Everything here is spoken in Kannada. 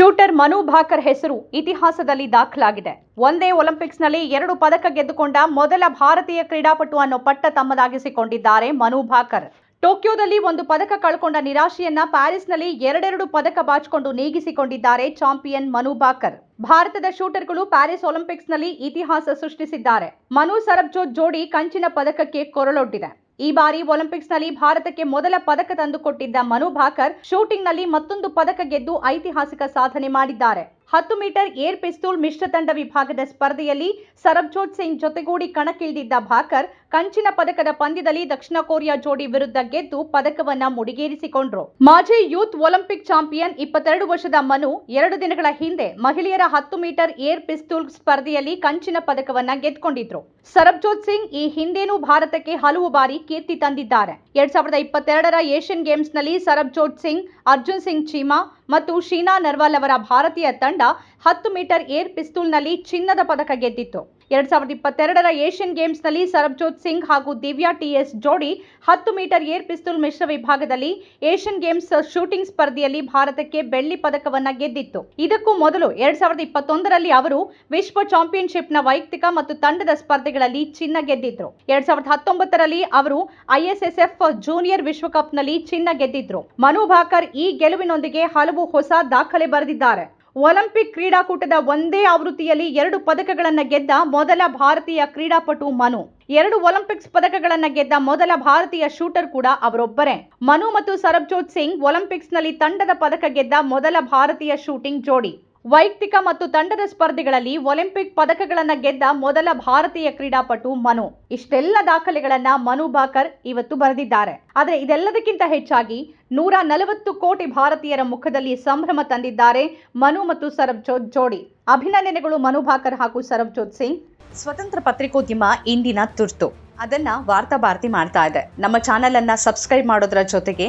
ಶೂಟರ್ ಮನು ಭಾಕರ್ ಹೆಸರು ಇತಿಹಾಸದಲ್ಲಿ ದಾಖಲಾಗಿದೆ. ಒಂದೇ ಒಲಿಂಪಿಕ್ಸ್ನಲ್ಲಿ ಎರಡು ಪದಕ ಗೆದ್ದುಕೊಂಡ ಮೊದಲ ಭಾರತೀಯ ಕ್ರೀಡಾಪಟು ಅನ್ನೋ ಪಟ್ಟ ತಮ್ಮದಾಗಿಸಿಕೊಂಡಿದ್ದಾರೆ ಮನು ಭಾಕರ್. ಟೋಕಿಯೋದಲ್ಲಿ ಒಂದು ಪದಕ ಕಳ್ಕೊಂಡ ನಿರಾಶೆಯನ್ನ ಪ್ಯಾರಿಸ್ನಲ್ಲಿ ಎರಡೆರಡು ಪದಕ ಬಾಚಿಕೊಂಡು ನೀಗಿಸಿಕೊಂಡಿದ್ದಾರೆ ಚಾಂಪಿಯನ್ ಮನು ಭಾಕರ್. ಭಾರತದ ಶೂಟರ್ಗಳು ಪ್ಯಾರಿಸ್ ಒಲಿಂಪಿಕ್ಸ್ನಲ್ಲಿ ಇತಿಹಾಸ ಸೃಷ್ಟಿಸಿದ್ದಾರೆ. ಮನು ಸರಬ್ಜೋತ್ ಜೋಡಿ ಕಂಚಿನ ಪದಕಕ್ಕೆ ಕೊರಳೊಡ್ಡಿದೆ. ಈ ಬಾರಿ ಒಲಿಂಪಿಕ್ಸ್ನಲ್ಲಿ ಭಾರತಕ್ಕೆ ಮೊದಲ ಪದಕ ತಂದುಕೊಟ್ಟಿದ್ದ ಮನು ಭಾಕರ್ ಶೂಟಿಂಗ್ನಲ್ಲಿ ಮತ್ತೊಂದು ಪದಕ ಗೆದ್ದು ಐತಿಹಾಸಿಕ ಸಾಧನೆ ಮಾಡಿದ್ದಾರೆ. ಹತ್ತು ಮೀಟರ್ ಏರ್ ಪಿಸ್ತೂಲ್ ಮಿಶ್ರ ತಂಡ ವಿಭಾಗದ ಸ್ಪರ್ಧೆಯಲ್ಲಿ ಸರಬ್ಜೋತ್ ಸಿಂಗ್ ಜೊತೆಗೂಡಿ ಕಣಕ್ಕಿಳಿದಿದ್ದ ಭಾಕರ್ ಕಂಚಿನ ಪದಕದ ಪಂದ್ಯದಲ್ಲಿ ದಕ್ಷಿಣ ಕೊರಿಯಾ ಜೋಡಿ ವಿರುದ್ಧ ಗೆದ್ದು ಪದಕವನ್ನ ಮುಡಿಗೇರಿಸಿಕೊಂಡ್ರು. ಮಾಜಿ ಯೂತ್ ಒಲಿಂಪಿಕ್ ಚಾಂಪಿಯನ್ ಇಪ್ಪತ್ತೆರಡು ವರ್ಷದ ಮನು ಎರಡು ದಿನಗಳ ಹಿಂದೆ ಮಹಿಳೆಯರ ಹತ್ತು ಮೀಟರ್ ಏರ್ ಪಿಸ್ತೂಲ್ ಸ್ಪರ್ಧೆಯಲ್ಲಿ ಕಂಚಿನ ಪದಕವನ್ನ ಗೆದ್ದುಕೊಂಡಿದ್ರು. ಸರಬ್ಜೋತ್ ಸಿಂಗ್ ಈ ಹಿಂದೇನೂ ಭಾರತಕ್ಕೆ ಹಲವು ಬಾರಿ ಕೀರ್ತಿ ತಂದಿದ್ದಾರೆ. ಎರಡ್ ಸಾವಿರದ ಇಪ್ಪತ್ತೆರಡರ ಏಷ್ಯನ್ ಗೇಮ್ಸ್ನಲ್ಲಿ ಸರಬ್ಜೋತ್ ಸಿಂಗ್, ಅರ್ಜುನ್ ಸಿಂಗ್ ಚೀಮಾ ಮತ್ತು ಶೀನಾ ನರ್ವಾಲ್ ಅವರ ಭಾರತೀಯ ತಂಡ ಹತ್ತು ಮೀಟರ್ ಏರ್ ಪಿಸ್ತೂಲ್ನಲ್ಲಿ ಚಿನ್ನದ ಪದಕ ಗೆದ್ದಿತ್ತು. ಎರಡ್ ಸಾವಿರದ ಇಪ್ಪತ್ತೆರಡರ ಏಷ್ಯನ್ ಗೇಮ್ಸ್ನಲ್ಲಿ ಸರಬ್ಜೋತ್ ಸಿಂಗ್ ಹಾಗೂ ದಿವ್ಯಾ ಟಿಎಸ್ ಜೋಡಿ ಹತ್ತು ಮೀಟರ್ ಏರ್ ಪಿಸ್ತೂಲ್ ಮಿಶ್ರ ವಿಭಾಗದಲ್ಲಿ ಏಷ್ಯನ್ ಗೇಮ್ಸ್ ಶೂಟಿಂಗ್ ಸ್ಪರ್ಧೆಯಲ್ಲಿ ಭಾರತಕ್ಕೆ ಬೆಳ್ಳಿ ಪದಕವನ್ನ ಗೆದ್ದಿತ್ತು. ಇದಕ್ಕೂ ಮೊದಲು ಎರಡ್ ಸಾವಿರದ ಇಪ್ಪತ್ತೊಂದರಲ್ಲಿ ಅವರು ವಿಶ್ವ ಚಾಂಪಿಯನ್ಶಿಪ್ನ ವೈಯಕ್ತಿಕ ಮತ್ತು ತಂಡದ ಸ್ಪರ್ಧೆಗಳಲ್ಲಿ ಚಿನ್ನ ಗೆದ್ದಿದ್ರು. ಎರಡ್ ಸಾವಿರದ ಹತ್ತೊಂಬತ್ತರಲ್ಲಿ ಅವರು ಐಎಸ್ಎಸ್ಎಫ್ ಜೂನಿಯರ್ ವಿಶ್ವಕಪ್ನಲ್ಲಿ ಚಿನ್ನ ಗೆದ್ದಿದ್ರು. ಮನು ಭಾಕರ್ ಈ ಗೆಲುವಿನೊಂದಿಗೆ ಹಲವು ಹೊಸ ದಾಖಲೆ ಬರೆದಿದ್ದಾರೆ. ಒಲಿಂಪಿಕ್ ಕ್ರೀಡಾಕೂಟದ ಒಂದೇ ಆವೃತ್ತಿಯಲ್ಲಿ ಎರಡು ಪದಕಗಳನ್ನು ಗೆದ್ದ ಮೊದಲ ಭಾರತೀಯ ಕ್ರೀಡಾಪಟು ಮನು. ಎರಡು ಒಲಿಂಪಿಕ್ಸ್ ಪದಕಗಳನ್ನು ಗೆದ್ದ ಮೊದಲ ಭಾರತೀಯ ಶೂಟರ್ ಕೂಡ ಅವರೊಬ್ಬರೇ. ಮನು ಮತ್ತು ಸರಬ್ಜೋತ್ ಸಿಂಗ್ ಒಲಿಂಪಿಕ್ಸ್ನಲ್ಲಿ ತಂಡದ ಪದಕ ಗೆದ್ದ ಮೊದಲ ಭಾರತೀಯ ಶೂಟಿಂಗ್ ಜೋಡಿ. ವೈಯಕ್ತಿಕ ಮತ್ತು ತಂಡದ ಸ್ಪರ್ಧೆಗಳಲ್ಲಿ ಒಲಿಂಪಿಕ್ ಪದಕಗಳನ್ನು ಗೆದ್ದ ಮೊದಲ ಭಾರತೀಯ ಕ್ರೀಡಾಪಟು ಮನು. ಇಷ್ಟೆಲ್ಲ ದಾಖಲೆಗಳನ್ನ ಮನು ಬಾಕರ್ ಇವತ್ತು ಬರೆದಿದ್ದಾರೆ. ಆದರೆ ಇದೆಲ್ಲದಕ್ಕಿಂತ ಹೆಚ್ಚಾಗಿ ನೂರ ನಲವತ್ತು ಕೋಟಿ ಭಾರತೀಯರ ಮುಖದಲ್ಲಿ ಸಂಭ್ರಮ ತಂದಿದ್ದಾರೆ ಮನು ಮತ್ತು ಸರಬ್ಜೋತ್ ಜೋಡಿ. ಅಭಿನಂದನೆಗಳು ಮನು ಭಾಕರ್ ಹಾಗೂ ಸರಬ್ಜೋತ್ ಸಿಂಗ್. ಸ್ವತಂತ್ರ ಪತ್ರಿಕೋದ್ಯಮ ಇಂದಿನ ತುರ್ತು. ಅದನ್ನ ವಾರ್ತಾ ಭಾರತಿ ಮಾಡ್ತಾ ಇದೆ. ನಮ್ಮ ಚಾನೆಲ್ ಅನ್ನ ಸಬ್ಸ್ಕ್ರೈಬ್ ಮಾಡೋದ್ರ ಜೊತೆಗೆ